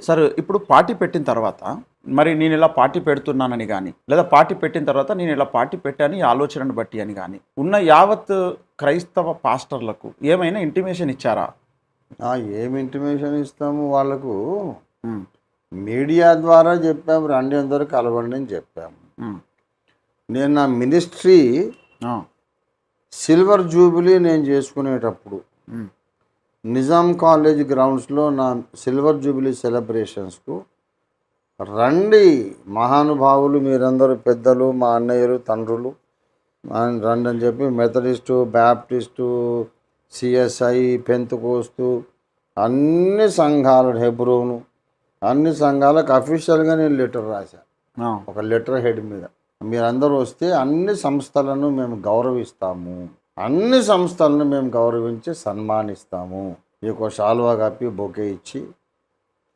Sir ఇప్పుడు party పెట్టిన తర్వాత మరి నేను ఇలా పార్టీ పెడుతున్నానని కానీ లేదా పార్టీ పెట్టిన తర్వాత నేను ఇలా పార్టీ పెట్టాను ఈ ఆలోచనను బట్టి అని కానీ ఉన్న యావత్ క్రైస్తవ పాస్టర్లకు ఏమైనా ఇంటిమేషన్ ఇచ్చారా? ఆ, ఏం ఇంటిమేషన్ ఇస్తాము వాళ్ళకు? మీడియా ద్వారా చెప్పాము రండి అందరూ కలవండి అని చెప్పాము. నేను నా మినిస్ట్రీ సిల్వర్ జూబిలీ నేను చేసుకునేటప్పుడు నిజాం కాలేజ్ గ్రౌండ్స్లో నా సిల్వర్ జూబిలీ సెలబ్రేషన్స్కు రండి మహానుభావులు మీరందరూ పెద్దలు మా అన్నయ్యలు తండ్రులు రండి అని చెప్పి మెథడిస్టు బ్యాప్టిస్టు సిఎస్ఐ పెంతుకోస్తు అన్ని సంఘాలు హెబ్రోను అన్ని సంఘాలకు అఫీషియల్గా నేను లెటర్ రాశాను ఒక లెటర్ హెడ్ మీద. మీరందరూ వస్తే అన్ని సంస్థలను మేము గౌరవిస్తాము. అన్ని సంస్థలను మేము గౌరవించి సన్మానిస్తాము. మీకు షాల్వా కప్పి బొకే ఇచ్చి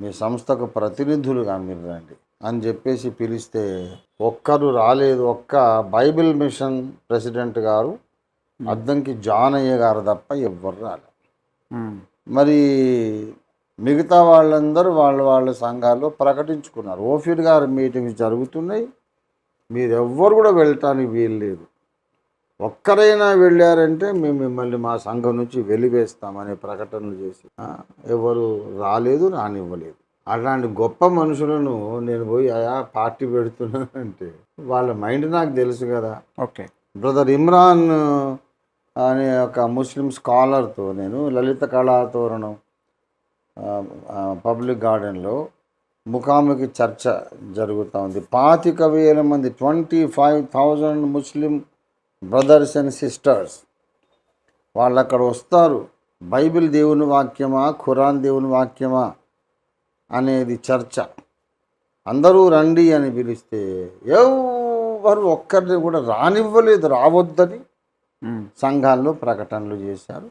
మీ సంస్థకు ప్రతినిధులుగా మీరు రండి అని చెప్పేసి పిలిస్తే ఒక్కరు రాలేదు. ఒక్క బైబిల్ మిషన్ ప్రెసిడెంట్ గారు అద్దంకి జాన్ అయ్య గారు తప్ప ఎవ్వరు రాలేదు ఉమ్, మరి మిగతా వాళ్ళందరూ వాళ్ళ వాళ్ళ సంఘాల్లో ప్రకటించుకున్నారు. ఓఫీర్ గారి మీటింగ్స్ జరుగుతున్నాయి. మీరు ఎవ్వరు కూడా వెళ్ళటానికి వీలు లేదు. ఒక్కరైనా వెళ్ళారంటే మేము మిమ్మల్ని మా సంఘం నుంచి వెలివేస్తామనే ప్రకటనలు చేసి ఎవరు రాలేదు రానివ్వలేదు. అలాంటి గొప్ప మనుషులను నేను పోయి అయా పార్టీ పెడుతున్నానంటే వాళ్ళ మైండ్ నాకు తెలుసు కదా. ఓకే. బ్రదర్ ఇమ్రాన్ అనే ఒక ముస్లిం స్కాలర్తో నేను లలిత కళా తోరణం ఆ, ఆ, పబ్లిక్ గార్డెన్లో ముఖాముఖి చర్చ జరుగుతూ ఉంది. పాతిక వేల మంది twenty five thousand Muslim brothers and sisters వాళ్ళు అక్కడ వస్తారు. బైబిల్ దేవుని వాక్యమా ఖురాన్ దేవుని వాక్యమా అనేది చర్చ. అందరూ రండి అని పిలిస్తే ఎవరు ఒక్కరిని కూడా రానివ్వలేదు రావద్దని సంఘాల్లో ప్రకటనలు చేశారు.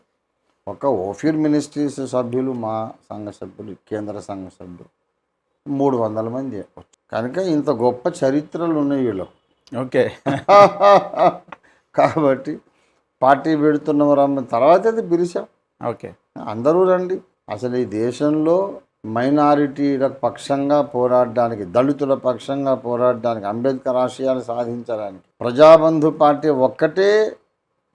ఒక ఓఫీర్ మినిస్ట్రీస్ సభ్యులు మా సంఘ సభ్యులు కేంద్ర సంఘ సభ్యులు మూడు వందల మంది. కనుక ఇంత గొప్ప చరిత్రలు ఉన్నాయి వీళ్ళకు. ఓకే. కాబట్టి పార్టీ పెడుతున్నవరమ్మ తర్వాత అది పిలిచాం. ఓకే. అందరూ రండి. అసలు ఈ దేశంలో మైనారిటీల పక్షంగా పోరాడడానికి దళితుల పక్షంగా పోరాడడానికి అంబేద్కర్ ఆశయాలు సాధించడానికి ప్రజాబంధు పార్టీ ఒక్కటే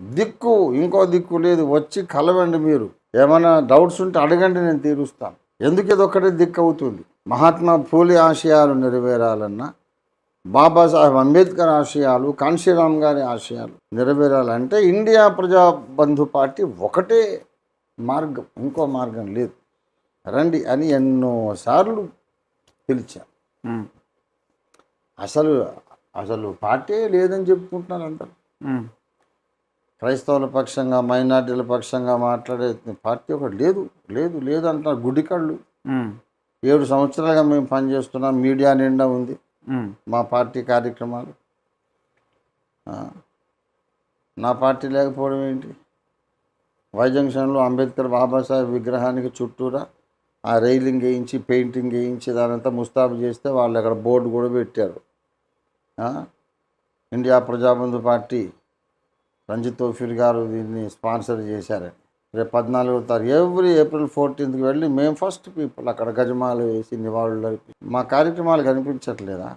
దిక్కు ఇంకో దిక్కు లేదు. వచ్చి కలవండి మీరు. ఏమైనా డౌట్స్ ఉంటే అడగండి నేను తీరుస్తాను. ఎందుకు ఇది ఒక్కటే దిక్కు అవుతుంది? మహాత్మా ఫూలే ఆశయాలు నెరవేరాలన్నా బాబాసాహెబ్ అంబేద్కర్ ఆశయాలు కాన్షీరామ్ గారి ఆశయాలు నెరవేరాలంటే ఇండియా ప్రజాబంధు పార్టీ ఒకటే మార్గం ఇంకో మార్గం లేదు. రండి అని ఎన్నోసార్లు పిలిచాం. ఉమ్, అసలు అసలు పార్టీ లేదని చెప్పుకుంటున్నారు అందరు ఉమ్, క్రైస్తవుల పక్షంగా మైనార్టీల పక్షంగా మాట్లాడే పార్టీ ఒకటి లేదు లేదు లేదు అంటున్నారు గుడి కళ్ళు ఉమ్, ఏడు సంవత్సరాలుగా మేము పనిచేస్తున్నాం మీడియా నిండా ఉంది. మా పార్టీ కార్యక్రమాలు. నా పార్టీ లేకపోవడం ఏంటి? వై జంక్షన్లో అంబేద్కర్ బాబాసాహెబ్ విగ్రహానికి చుట్టూరా ఆ రైలింగ్ వేయించి పెయింటింగ్ వేయించి దానంతా ముస్తాబు చేస్తే వాళ్ళు అక్కడ బోర్డు కూడా పెట్టారు. ఇండియా ప్రజాబంధు పార్టీ రంజిత్ తోఫీర్ గారు దీన్ని స్పాన్సర్ చేశారని రేపు పద్నాలుగో తారీఖు ఎవ్రీ ఏప్రిల్ ఫోర్టీన్త్కి వెళ్ళి మేము ఫస్ట్ పీపుల్ అక్కడ గజమాలు వేసి నివాళులు జరిపి మా కార్యక్రమాలు కనిపించట్లేదా?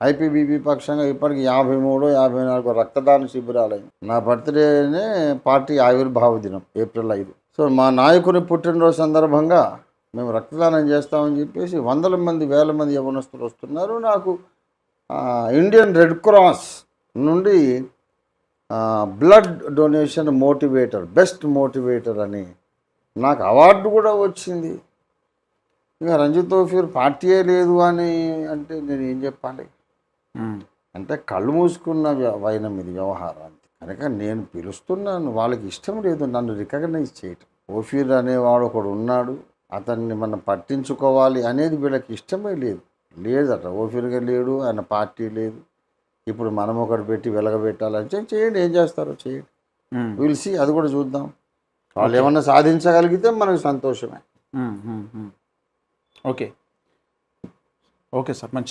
ఐపీబీపీ పక్షంగా ఇప్పటికి యాభై మూడు యాభై నాలుగు రక్తదాన శిబిరాలు నా బర్త్డేనే పార్టీ ఆవిర్భావ దినం ఏప్రిల్ ఐదు. సో మా నాయకుని పుట్టినరోజు సందర్భంగా మేము రక్తదానం చేస్తామని చెప్పేసి వందల మంది వేల మంది యవనస్తులు వస్తున్నారు. నాకు ఇండియన్ రెడ్ క్రాస్ నుండి blood donation motivator best motivator అని నాకు అవార్డు కూడా వచ్చింది. ఇక రంజిత్ తోఫీర్ పార్టీయే లేదు అని అంటే నేను ఏం చెప్పాలి? అంటే కళ్ళు మూసుకున్న వైనం ఇది వ్యవహారానికి. కనుక నేను పిలుస్తున్నాను వాళ్ళకి ఇష్టం లేదు నన్ను రికగ్నైజ్ చేయటం. ఓఫీర్ అనేవాడు ఒకడు ఉన్నాడు అతన్ని మనం పట్టించుకోవాలి అనేది వీళ్ళకి ఇష్టమే లేదు. లేదట ఓఫీర్గా లేడు ఆయన పార్టీ లేదు. ఇప్పుడు మనం ఒకటి పెట్టి వెలగబెట్టాలని చెప్పి చేయండి ఏం చేస్తారో చేయండి. పిలిచి అది కూడా చూద్దాం. వాళ్ళు ఏమన్నా సాధించగలిగితే మనకు సంతోషమే. ఓకే ఓకే సార్ మంచి